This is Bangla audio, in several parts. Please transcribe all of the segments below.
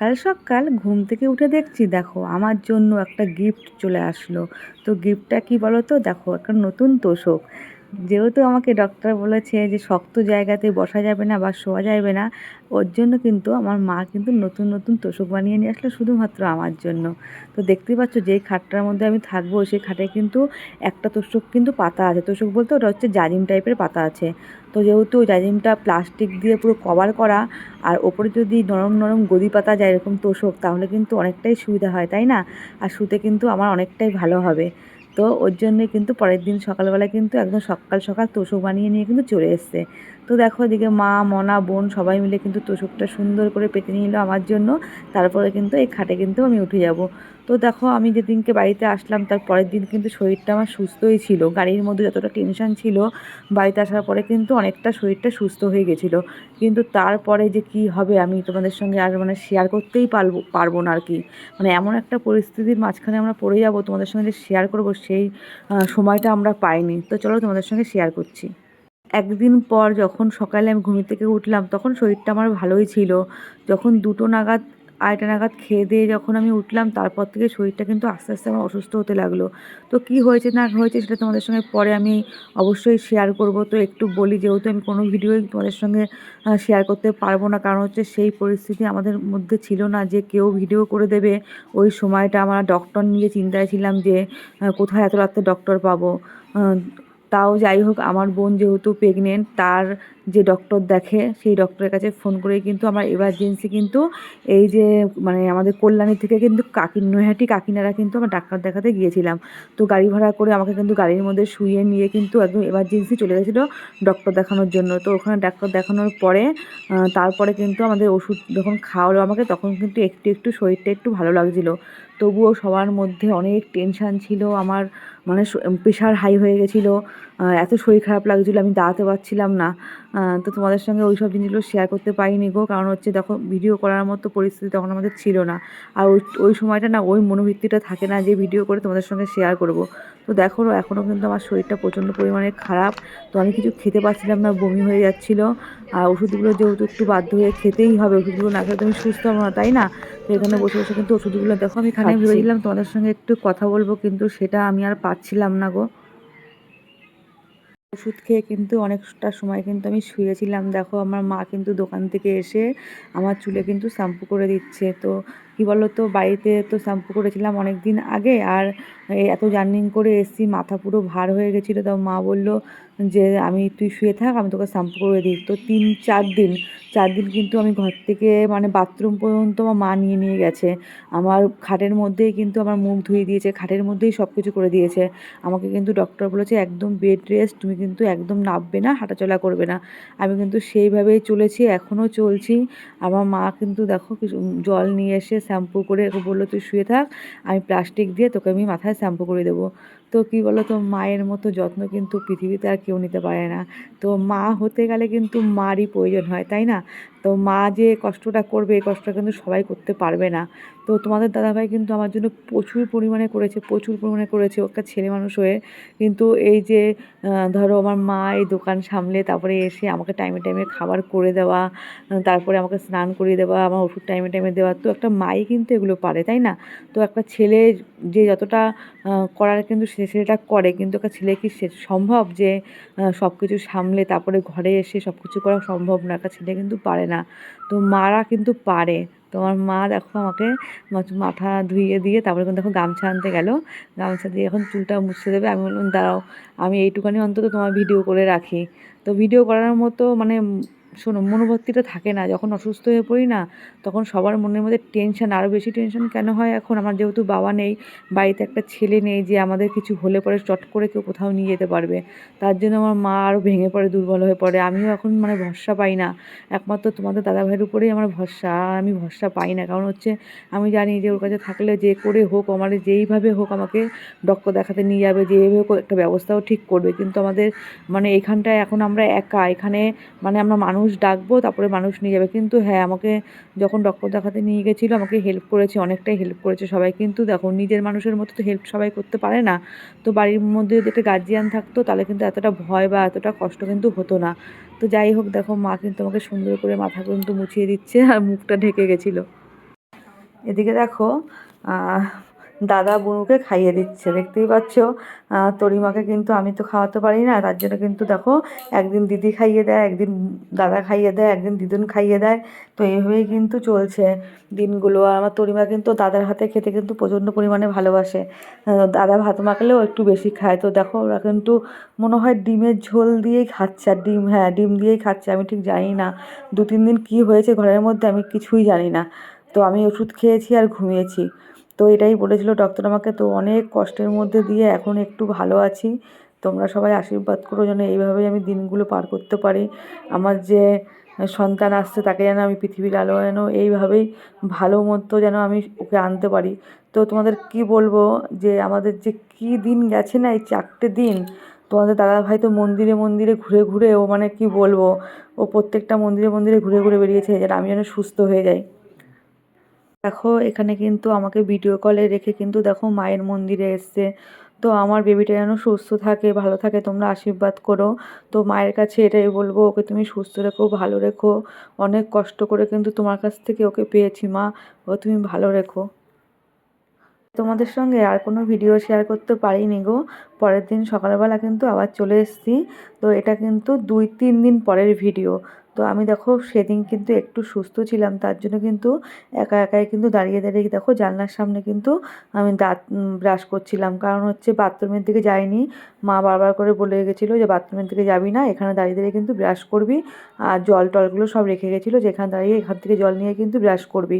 সকাল সকাল ঘুম থেকে উঠে দেখছি, দেখো আমার জন্য একটা গিফট চলে আসলো। তো গিফটটা কি বলো তো দেখো একটা নতুন তোষক। যেহেতু আমাকে ডক্টর বলেছে যে শক্ত জায়গাতে বসা যাবে না বা শোয়া যাবে না, ওর জন্য কিন্তু আমার মা কিন্তু নতুন নতুন তোষক বানিয়ে নিয়ে আসলো শুধুমাত্র আমার জন্য। তো দেখতেই পাচ্ছ যেই খাটটার মধ্যে আমি থাকব সেই খাটে কিন্তু একটা তোষক কিন্তু পাতা আছে। তোষক বলতে ওটা হচ্ছে জাজিম টাইপের পাতা আছে। তো যেহেতু ওই জাজিমটা প্লাস্টিক দিয়ে পুরো কভার করা, আর ওপরে যদি নরম নরম গদি পাতা যায় এরকম তোষক, তাহলে কিন্তু অনেকটাই সুবিধা হয়, তাই না? আর শুতে কিন্তু আমার অনেকটাই ভালো হবে। তো ওর জন্যে কিন্তু পরের দিন সকালবেলা কিন্তু একদম সকাল সকাল তোষক বানিয়ে নিয়ে কিন্তু চলে এসছে। তো দেখো এদিকে মা, মনা, বোন সবাই মিলে কিন্তু তোষকটা সুন্দর করে পেতে নিল আমার জন্য। তারপরে কিন্তু এই খাটে কিন্তু আমি উঠে যাব। তো দেখো আমি যেদিনকে বাড়িতে আসলাম তার পরের দিন কিন্তু শরীরটা আমার সুস্থই ছিল। গাড়ির মধ্যে যতটা টেনশন ছিল, বাড়িতে আসার পরে কিন্তু অনেকটা শরীরটা সুস্থ হয়ে গেছিল। কিন্তু তারপরে যে কি হবে আমি তোমাদের সঙ্গে আর মানে শেয়ার করতেই পারব পারব না আর কি। মানে এমন একটা পরিস্থিতির মাঝখানে আমরা পড়ে যাব, তোমাদের সঙ্গে যে শেয়ার করব সেই সময়টা আমরা পাইনি। তো চলো তোমাদের সঙ্গে শেয়ার করছি। একদিন পর যখন সকালে আমি ঘুমিয়ে থেকে উঠলাম, তখন শরীরটা আমার ভালোই ছিল। যখন দুটো নাগাদ আড়াইটা নাগাদ খেয়ে দিয়ে যখন আমি উঠলাম, তারপর থেকে শরীরটা কিন্তু আস্তে আস্তে আমার অসুস্থ হতে লাগল। তো কি হয়েছে, না হয়েছে সেটা তোমাদের সঙ্গে পরে আমি অবশ্যই শেয়ার করব। তো একটু বলি, যেহেতু আমি কোনো ভিডিওই তোমাদের সঙ্গে শেয়ার করতে পারব না, কারণ হচ্ছে সেই পরিস্থিতি আমাদের মধ্যে ছিল না যে কেউ ভিডিও করে দেবে। ওই সময়টা আমরা ডক্টর নিয়ে চিন্তায় ছিলাম যে কোথায় এত রাত্রে ডক্টর পাবো। তাও যাই হোক, আমার বোন যেহেতু প্রেগনেন্ট তার যে ডক্টর দেখে, সেই ডক্টরের কাছে ফোন করে কিন্তু আমার এমার্জেন্সি কিন্তু এই যে মানে আমাদের কল্যাণী থেকে কিন্তু কাকি, নৈহাটি কাকিনারা কিন্তু আমার ডাক্তার দেখাতে গিয়েছিলাম। তো গাড়ি ভাড়া করে আমাকে কিন্তু গাড়ির মধ্যে শুয়ে নিয়ে কিন্তু একদম এমার্জেন্সি চলে গেছিল ডক্টর দেখানোর জন্য। তো ওখানে ডাক্তার দেখানোর পরে তারপরে কিন্তু আমাদের ওষুধ যখন খাওয়ালো আমাকে, তখন কিন্তু একটু একটু শরীরটা একটু ভালো লাগছিল। তবুও সবার মধ্যে অনেক টেনশান ছিল, আমার মানে প্রেশার হাই হয়ে গেছিল। এত শরীর খারাপ লাগছিল আমি দাঁড়াতে পারছিলাম না। তো তোমাদের সঙ্গে ওই সব জিনিসগুলো শেয়ার করতে পারিনি গো কারণ হচ্ছে দেখো ভিডিও করার মতো পরিস্থিতি তখন আমাদের ছিল না। আর ওই ওই সময়টা না ওই মনোবৃত্তিটা থাকে না যে ভিডিও করে তোমাদের সঙ্গে শেয়ার করব। তো দেখো এখনও কিন্তু আমার শরীরটা প্রচণ্ড পরিমাণে খারাপ তো আমি কিছু খেতে পারছিলাম না বমি হয়ে যাচ্ছিল। আর ওষুধগুলো যেহেতু একটু বাধ্য হয়ে খেতেই হবে ওষুধগুলো না খেলে তুমি সুস্থ হব না তাই না? তো এখানে বসে বসে কিন্তু ওষুধগুলো দেখো আমি এখানে ভেবেছিলাম তোমাদের সঙ্গে একটু কথা বলব কিন্তু সেটা আমি আর পাচ্ছিলাম না গো। ওষুধ খেয়ে কিন্তু অনেকটা সময় কিন্তু আমি শুয়েছিলাম। দেখো, আমার মা কিন্তু দোকান থেকে এসে আমার চুলে কিন্তু শ্যাম্পু করে দিচ্ছে। তো কী বলো তো বাড়িতে তো শ্যাম্পু করেছিলাম অনেক দিন আগে আর এত জার্নিং করে এসছি, মাথা পুরো ভার হয়ে গেছিল। তো মা বলল যে, আমি তুই শুয়ে থাক, আমি তোকে শ্যাম্পু করে দিই। তো তিন, চার দিন চার দিন কিন্তু আমি ঘর থেকে মানে বাথরুম পর্যন্ত আমার মা নিয়ে নিয়ে গেছে। আমার খাটের মধ্যেই কিন্তু আমার মুখ ধুয়ে দিয়েছে, খাটের মধ্যেই সব কিছু করে দিয়েছে। আমাকে কিন্তু ডক্টর বলেছে, একদম বেড রেস্ট তুমি কিন্তু একদম নামবে না, হাঁটাচলা করবে না। আমি কিন্তু সেইভাবেই চলেছি, এখনও চলছি। আমার মা কিন্তু দেখো, কিছু জল নিয়ে এসে শ্যাম্পু করে বলল, তুই শুয়ে থাক, আমি প্লাস্টিক দিয়ে তোকে আমি মাথায় শ্যাম্পু করে দেবো। তো কী বলো তো মায়ের মতো যত্ন কিন্তু পৃথিবীতে আর কেউ নিতে পারে না। তো মা হতে গেলে কিন্তু মারই প্রয়োজন হয়, তাই না? তো মা যে কষ্টটা করবে, এই কষ্টটা কিন্তু সবাই করতে পারবে না। তো তোমাদের দাদাভাই কিন্তু আমার জন্য প্রচুর পরিমাণে করেছে, প্রচুর পরিমাণে করেছে। একটা ছেলে মানুষ হয়ে কিন্তু এই যে ধরো আমার মা এই দোকান সামলে, তারপরে এসে আমাকে টাইমে টাইমে খাবার করে দেওয়া, তারপরে আমাকে স্নান করিয়ে দেওয়া, আমার ওষুধ টাইমে টাইমে দেওয়া। তো একটা মাই কিন্তু এগুলো পারে, তাই না? তো একটা ছেলে যে যতটা করার কিন্তু সে সেটা করে, কিন্তু একটা ছেলে কি সে সম্ভব যে সব কিছু সামলে তারপরে ঘরে এসে সব কিছু করা সম্ভব না? একটা ছেলে কিন্তু পারে না। তো মারা কিন্তু পারে। তোমার মা দেখো আমাকে মাথা ধুইয়ে দিয়ে তারপরে কিন্তু দেখো গামছা আনতে গেল। গামছা দিয়ে এখন চুলটা মুছে দেবে। আমি বললাম, দাঁড়াও, আমি এইটুখানি অন্তত তোমার ভিডিও করে রাখি। তো ভিডিও করার মতো মানে শোনো মনোভর্তিটা থাকে না। যখন অসুস্থ হয়ে পড়ি না, তখন সবার মনের মধ্যে টেনশন আরও বেশি টেনশন কেন হয় এখন? আমার যেহেতু বাবা নেই, বাড়িতে একটা ছেলে নেই যে আমাদের কিছু হলে পরে চট করে কেউ কোথাও নিয়ে যেতে পারবে। তার জন্য আমার মা আরও ভেঙে পড়ে, দুর্বল হয়ে পড়ে। আমিও এখন মানে ভরসা পাই না। একমাত্র তোমাদের দাদা ভাইয়ের উপরেই আমার ভরসা, আর আমি ভরসা পাই না। কারণ হচ্ছে আমি জানি যে ওর কাছে থাকলে যে করে হোক, আমার যেইভাবে হোক আমাকে ডক্টর দেখাতে নিয়ে যাবে যেভাবে একটা ব্যবস্থাও ঠিক করবে। কিন্তু আমাদের মানে এখানটায় এখন আমরা একা, এখানে মানে আমরা মানুষ ডাকবো, তারপরে মানুষ নিয়ে যাবে। কিন্তু হ্যাঁ আমাকে যখন ডক্টর দেখাতে নিয়ে গেছিল, আমাকে হেল্প করেছে, অনেকটাই হেল্প করেছে সবাই। কিন্তু দেখো, নিজের মানুষের মতো তো হেল্প সবাই করতে পারে না। তো বাড়ির মধ্যে যদি একটা গার্জিয়ান থাকতো, তাহলে কিন্তু এতটা ভয় বা এতটা কষ্ট কিন্তু হতো না। তো যাই হোক, দেখো, মা কিন্তু আমাকে সুন্দর করে মাথা কিন্তু মুছিয়ে দিচ্ছে, আর মুখটা ঢেকে গেছিল। এদিকে দেখো দাদা বুনুকে খাইয়ে দিচ্ছে। দেখতেই পাচ্ছ তরিমাকে কিন্তু আমি তো খাওয়াতে পারি না। তার জন্য কিন্তু দেখো, একদিন দিদি খাইয়ে দেয়, একদিন দাদা খাইয়ে দেয়, একদিন দিদুন খাইয়ে দেয়। তো এইভাবেই কিন্তু চলছে দিনগুলো। আর আমার তরিমা কিন্তু দাদার হাতে খেতে কিন্তু প্রচণ্ড পরিমাণে ভালোবাসে। দাদা ভাত মাখলেও একটু বেশি খায়। তো দেখো, ওরা কিন্তু মনে হয় ডিমের ঝোল দিয়েই খাচ্ছে। আর ডিম হ্যাঁ ডিম দিয়েই খাচ্ছে। আমি ঠিক জানি না দু তিন দিন কী হয়েছে ঘরের মধ্যে আমি কিছুই জানি না। তো আমি ওষুধ খেয়েছি আর ঘুমিয়েছি। তো এটাই বলেছিল ডক্টর আমাকে, তো অনেক কষ্টের মধ্যে দিয়ে এখন একটু ভালো আছি। তোমরা সবাই আশীর্বাদ করো যেন এইভাবেই আমি দিনগুলো পার করতে পারি। আমার যে সন্তান আসছে তাকে যেন আমি পৃথিবীর আলো যেন এইভাবেই ভালো মতো যেন আমি ওকে আনতে পারি। তো তোমাদের কি বলব যে আমাদের যে কি দিন গেছে না, এই চারটে দিন, তোমাদের দাদা ভাই তো মন্দিরে মন্দিরে ঘুরে ঘুরে ও মানে কি বলব, ও প্রত্যেকটা মন্দিরে মন্দিরে ঘুরে ঘুরে বেরিয়েছে যেন আমি যেন সুস্থ হয়ে যাই। দেখো, এখানে কিন্তু আমাকে ভিডিও কলে রেখে কিন্তু দেখো মায়ের মন্দিরে এসছে। তো আমার বেবিটা যেন সুস্থ থাকে, ভালো থাকে, তোমরা আশীর্বাদ করো। তো মায়ের কাছে এটাই বলব, ওকে তুমি সুস্থ রেখো, ভালো রেখো। অনেক কষ্ট করে কিন্তু তোমার কাছ থেকে ওকে পেয়েছি মা, ও তুমি ভালো রেখো। তোমাদের সঙ্গে আর কোনো ভিডিও শেয়ার করতে পারিনি গো। পরের দিন সকালবেলা কিন্তু আবার চলে এসেছি। তো এটা কিন্তু দুই তিন দিন পরের ভিডিও তো আমি দেখো সেদিন কিন্তু একটু সুস্থ ছিলাম, তার জন্য কিন্তু একা একাই কিন্তু দাঁড়িয়ে দাঁড়িয়ে দেখো জানলার সামনে কিন্তু আমি দাঁত ব্রাশ করছিলাম। কারণ হচ্ছে বাথরুমের দিকে যাইনি, মা বারবার করে বলে গেছিল যে বাথরুমের দিকে যাবি না, এখানে দাঁড়িয়ে দাঁড়িয়ে কিন্তু ব্রাশ করবি আর জল টলগুলো সব রেখে গেছিল, যেখানে দাঁড়িয়ে এখান থেকে জল নিয়ে কিন্তু ব্রাশ করবি।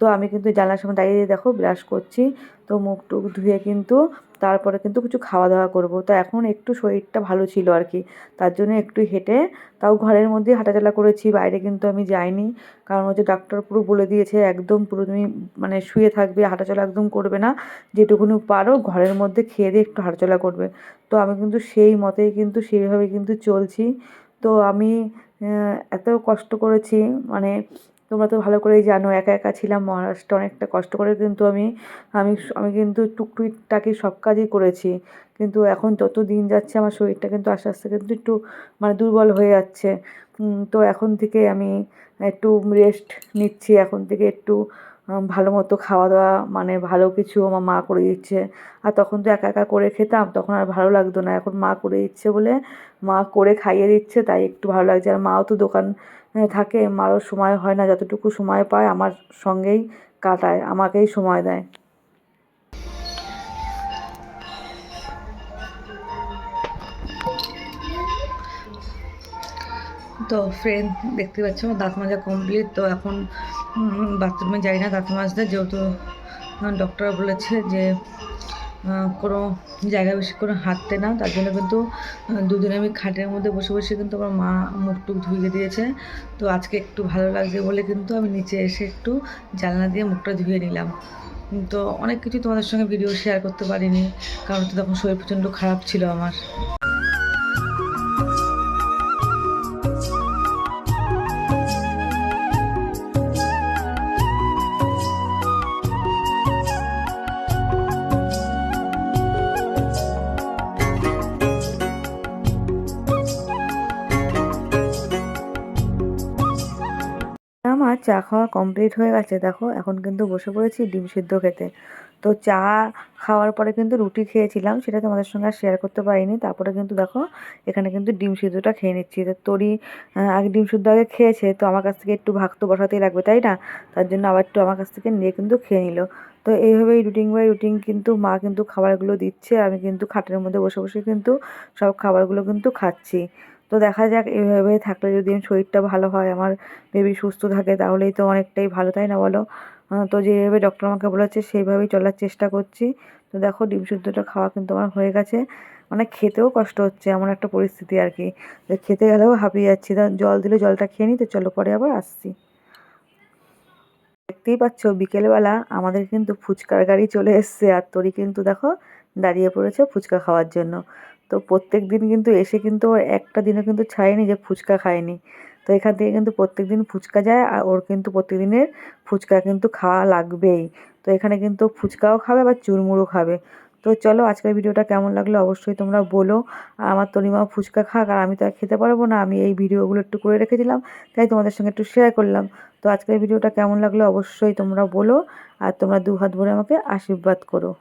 তো আমি কিন্তু জানলার সামনে দাঁড়িয়ে দাঁড়িয়ে দেখো ব্রাশ করছি, তো মুখ টুক ধুয়ে কিন্তু তারপরে কিন্তু কিছু খাওয়া দাওয়া করব। তো এখন একটু শরীরটা ভালো ছিল আর কি তার জন্য একটু হেঁটে তাও ঘরের মধ্যে হাঁটাচলা করেছি, বাইরে কিন্তু আমি যাইনি। কারণ হচ্ছে ডাক্তার পুরো বলে দিয়েছে, একদম পুরো তুমি মানে শুয়ে থাকবে, হাঁটাচলা একদম করবে না। যেটুকুনি পারো ঘরের মধ্যে খেয়ে দিয়ে একটু হাঁটাচলা করবে। তো আমি কিন্তু সেই মতেই কিন্তু সেইভাবে কিন্তু চলছি। তো আমি এত কষ্ট করেছি মানে তোমরা তো ভালো করেই জানো, একা একা ছিলাম মহারাষ্ট্রে অনেকটা কষ্ট করে, কিন্তু আমি আমি আমি কিন্তু টুকটুকিটাকি সব কাজই করেছি। কিন্তু এখন যত দিন যাচ্ছে, আমার শরীরটা কিন্তু আস্তে আস্তে কিন্তু একটু মানে দুর্বল হয়ে যাচ্ছে। তো এখন থেকে আমি একটু রেস্ট নিচ্ছি, এখন থেকে একটু ভালো মতো খাওয়া দাওয়া মানে ভালো কিছু আমার মা করে দিচ্ছে। আর তখন তো একা একা করে খেতাম, তখন আর ভালো লাগতো না। এখন মা করে দিচ্ছে বলে, মা করে খাইয়ে দিচ্ছে, তাই একটু ভালো লাগছে। আর মাও তো দোকান থাকে, মারও সময় হয় না, যতটুকু সময় পায় আমার সঙ্গেই কাটায়, আমাকেই সময় দেয়। তো ফ্রেন্ড দেখতে পাচ্ছ, আমার দাঁত মাজা কমপ্লিট তো এখন বাথরুমে যাই না দাঁত মাজতে যেহেতু ডক্টর বলেছে যে কোনো জায়গায় বেশি করে হাঁটতে না, তার জন্য কিন্তু দুদিন আমি খাটের মধ্যে বসে বসে কিন্তু আমার মা মুখ টুক ধুয়ে দিয়েছে। তো আজকে একটু ভালো লাগছে বলে কিন্তু আমি নিচে এসে একটু জানলা দিয়ে মুখটা ধুয়ে নিলাম। তো অনেক কিছু তোমাদের সঙ্গে ভিডিও শেয়ার করতে পারিনি, কারণ তো তখন শরীর প্রচণ্ড খারাপ ছিল আমার। চা খাওয়া কমপ্লিট হয়ে গেছে। দেখো, এখন কিন্তু বসে পড়েছি ডিম সিদ্ধ খেতে। তো চা খাওয়ার পরে কিন্তু রুটি খেয়েছিলাম, সেটা তোমাদের সঙ্গে আর শেয়ার করতে পারিনি। তারপরে কিন্তু দেখো, এখানে কিন্তু ডিম সিদ্ধটা খেয়ে নিচ্ছি। তো তোরই আগে ডিম সিদ্ধ আগে খেয়েছে, তো আমার কাছ থেকে একটু ভাগ তো বসাতেই লাগবে, তাই না? তার জন্য আবার একটু আমার কাছ থেকে নিয়ে কিন্তু খেয়ে নিল। তো এইভাবেই রুটিন বাই রুটিন কিন্তু মা কিন্তু খাবারগুলো দিচ্ছে আমি কিন্তু খাটের মধ্যে বসে বসে কিন্তু সব খাবারগুলো কিন্তু খাচ্ছি। তো দেখা যাক, এভাবে থাকলে যদি শরীরটা ভালো হয়, আমার বেবি সুস্থ থাকে, তাহলেই তো অনেকটাই ভালো, তাই না বলো? তো যেভাবে ডক্টর আমাকে বলেছে, সেইভাবেই চলার চেষ্টা করছি। তো দেখো, ডিম সিদ্ধটা খাওয়া কিন্তু আমার হয়ে গেছে। মানে খেতেও কষ্ট হচ্ছে, এমন একটা পরিস্থিতি আর কি। খেতে গেলেও হাঁপিয়ে যাচ্ছি। জল দিলে জলটা খেয়ে নিই, তো চলো পরে আবার আসছি। দেখতেই পাচ্ছ, বিকেলবেলা আমাদের কিন্তু ফুচকার গাড়ি চলে এসছে, আর তরি কিন্তু দেখো দাঁড়িয়ে পড়েছে ফুচকা খাওয়ার জন্য। তো প্রত্যেক দিন কিন্তু এসে কিন্তু ওর একটা দিনও কিন্তু ছাড়েনি যে ফুচকা খায়নি। তো এখান থেকে কিন্তু প্রত্যেক দিন ফুচকা যায় আর ওর কিন্তু প্রত্যেক দিনের ফুচকা কিন্তু খাওয়া লাগবেই। তো এখানে কিন্তু ফুচকাও খাবে আবার চুরমুড়ো খাবে। তো চলো আজকের ভিডিওটা কেমন লাগল অবশ্যই তোমরা বলো। আর আমার তনিমা ফুচকা খাক আর আমি তো আর খেতে পারব না। আমি এই ভিডিওগুলো একটু করে রেখেছিলাম, তাই তোমাদের সঙ্গে একটু শেয়ার করলাম। তো আজকের ভিডিওটা কেমন লাগল অবশ্যই তোমরা বলো আর তোমরা দু হাত ভরে আমাকে আশীর্বাদ করো।